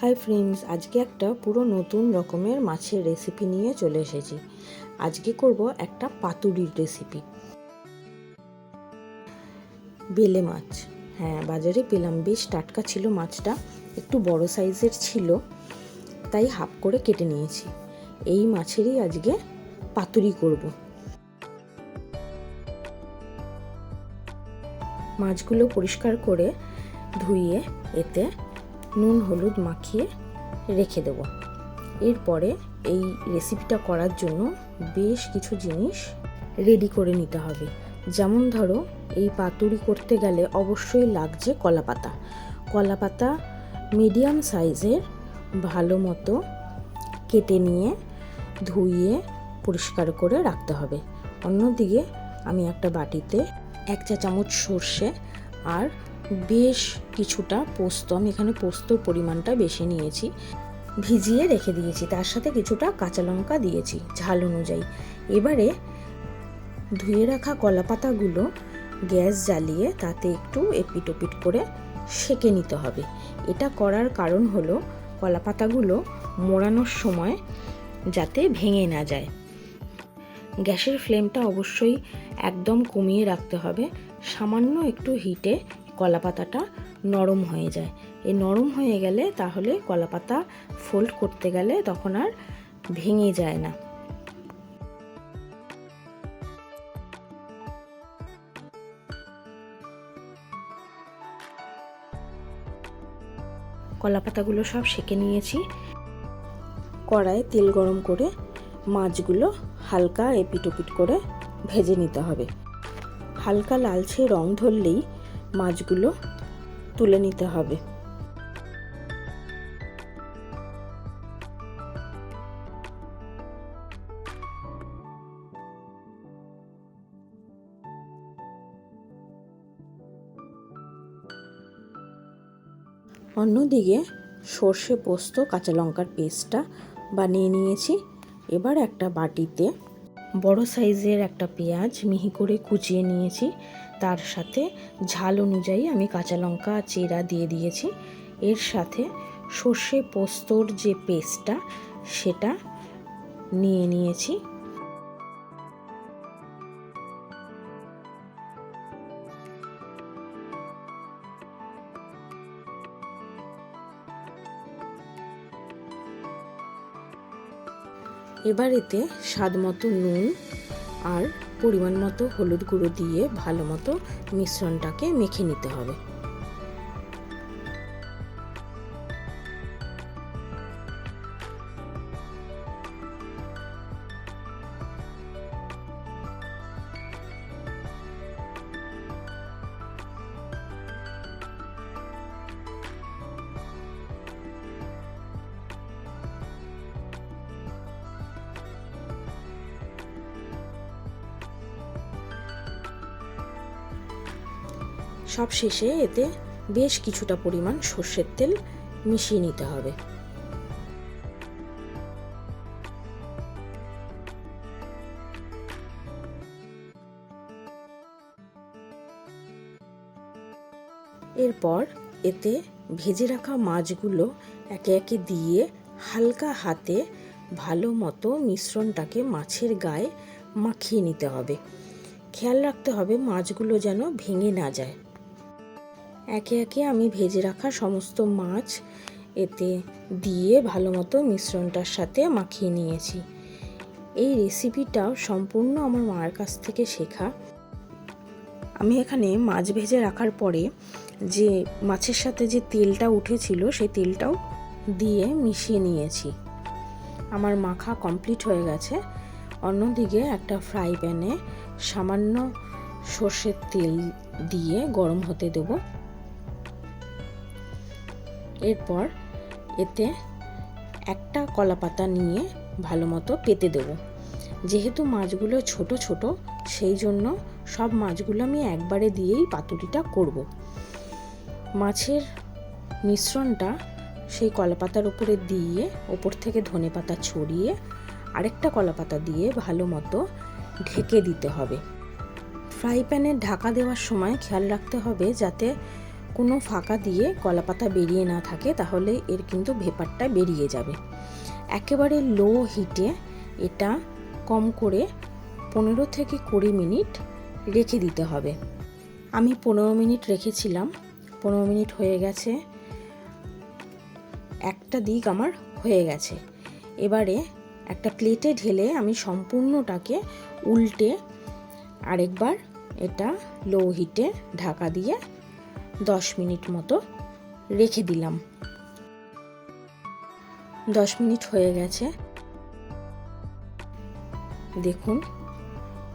Hi friends, আজকে একটা পুরো নতুন রকমের মাছের রেসিপি নিয়ে চলে এসেছি। আজকে করব একটা পাতুরির রেসিপি বেলে মাছ। হ্যাঁ বাজারে পেলাম, বেশ টাটকা ছিল মাছটা, একটু বড় সাইজের ছিল, তাই হাফ করে কেটে নিয়েছি। এই মাছেরই আজকে পাতুরি করব। মাছগুলো পরিষ্কার করে ধুইয়ে এতে নুন হলুদ মাখিয়ে রেখে দেব। এরপরে এই রেসিপিটা করার জন্য বেশ কিছু জিনিস রেডি করে নিতে হবে। যেমন ধরো, এই পাতুরি করতে গেলে অবশ্যই লাগছে কলা পাতা কলা পাতা মিডিয়াম সাইজের ভালো মতো কেটে নিয়ে ধুইয়ে পরিষ্কার করে রাখতে হবে। অন্যদিকে আমি একটা বাটিতে এক চা চামচ সর্ষে আর বেশ কিছুটা পোস্ত। আমি এখানে পোস্তর পরিমাণটা বেশি নিয়েছি। ভিজিয়ে রেখে দিয়েছি। তার সাথে কিছুটা কাঁচা লঙ্কা দিয়েছি ঝাল অনুযায়ী। এবারে ধুয়ে রাখা কলা পাতাগুলো গ্যাস জ্বালিয়ে তাতে একটু এপিট ওপিট করে সেকে নিতে হবে। এটা করার কারণ হলো কলা পাতাগুলো মোড়ানোর সময় যাতে ভেঙে না যায়। গ্যাসের ফ্লেমটা অবশ্যই একদম কমিয়ে রাখতে হবে। সামান্য একটু হিটে কলা পাতাটা নরম হয়ে যায়। এই নরম হয়ে গেলে তাহলে কলা পাতা ফোল্ড করতে গেলে তখন আর ভেঙে যায় না। কলা পাতাগুলো সব সেকে নিয়েছি। কড়ায় তেল গরম করে মাছগুলো হালকা এপিটোপিট করে ভেজে নিতে হবে। হালকা লালচে রং ধরলেই মাছগুলো তুলে নিতে হবে। অন্যদিকে সর্ষে পোস্ত, কাঁচা লঙ্কার পেস্টটা বানিয়ে নিয়েছি। এবার একটা বাটিতে বড় সাইজের একটা পেঁয়াজ মিহি করে কুচিয়ে নিয়েছি। তার সাথে ঝাল অনুযায়ী আমি কাঁচা লঙ্কা, চেরা দিয়ে দিয়েছি। এর সাথে সর্ষে পোস্তর যে পেস্টটা, সেটা নিয়ে নিয়েছি। এবার এতে স্বাদ মতো নুন আর পরিমাণ মতো হলুদ গুঁড়ো দিয়ে ভালো মতো মিশ্রণটাকে মেখে নিতে হবে। সব শেষে এতে বেশ কিছুটা পরিমাণ সর্ষের তেল মিশিয়ে নিতে হবে। এরপর এতে ভেজে রাখা মাছগুলো একে একে দিয়ে হালকা হাতে ভালো মতো মিশ্রণটাকে মাছের গায়ে মাখিয়ে নিতে হবে। খেয়াল রাখতে হবে মাছগুলো যেন ভেঙে না যায়। একে একে আমি ভেজে রাখা সমস্ত মাছ এতে দিয়ে ভালো মতো মিশ্রণটার সাথে মাখিয়ে নিয়েছি। এই রেসিপিটাও সম্পূর্ণ আমার মায়ের কাছ থেকে শেখা। আমি এখানে মাছ ভেজে রাখার পরে যে মাছের সাথে যে তেলটা উঠেছিল, সেই তেলটাও দিয়ে মিশিয়ে নিয়েছি। আমার মাখা কমপ্লিট হয়ে গেছে। অন্যদিকে একটা ফ্রাই প্যানে সামান্য সর্ষের তেল দিয়ে গরম হতে দেব। এরপর এতে একটা কলা পাতা নিয়ে ভালো মতো পেতে দেব। যেহেতু মাছগুলো ছোট ছোট, সেই জন্য সব মাছগুলো আমি একবারে দিয়েই পাতুরিটা করব। মাছের মিশ্রণটা সেই কলাপাতার উপরে দিয়ে ওপর থেকে ধনে পাতা ছড়িয়ে আরেকটা কলাপাতা দিয়ে ভালো মতো ঢেকে দিতে হবে। ফ্রাই প্যানে ঢাকা দেওয়ার সময় খেয়াল রাখতে হবে যাতে কোনো ফাঁকা দিয়ে কলাপাতা বেরিয়ে না থাকে, তাহলে এর কিন্তু ভেপারটা বেরিয়ে যাবে। একেবারে লো হিটে এটা কম করে পনেরো থেকে কুড়ি মিনিট রেখে দিতে হবে। আমি পনেরো মিনিট রেখেছিলাম, পনেরো মিনিট হয়ে গেছে, একটা দিক আমার হয়ে গেছে। এবারে একটা প্লেটে ঢেলে আমি সম্পূর্ণটাকে উল্টে আরেকবার এটা লো হিটে ঢাকা দিয়ে দশ মিনিট মতো রেখে দিলাম। দশ মিনিট হয়ে গেছে। দেখুন,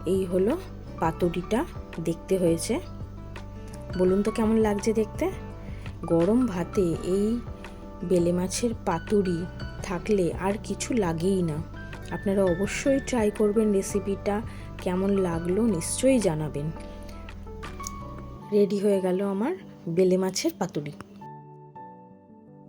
এই হলো পাতুরিটা দেখতে হয়েছে। বলুন তো কেমন লাগছে দেখতে? গরম ভাতে এই বেলে মাছের পাতুরি থাকলে আর কিছু লাগেই না। আপনারা অবশ্যই ট্রাই করবেন রেসিপিটা কেমন লাগল নিশ্চয়ই জানাবেন। রেডি হয়ে গেল আমার বেলে মাছের পাতুরি।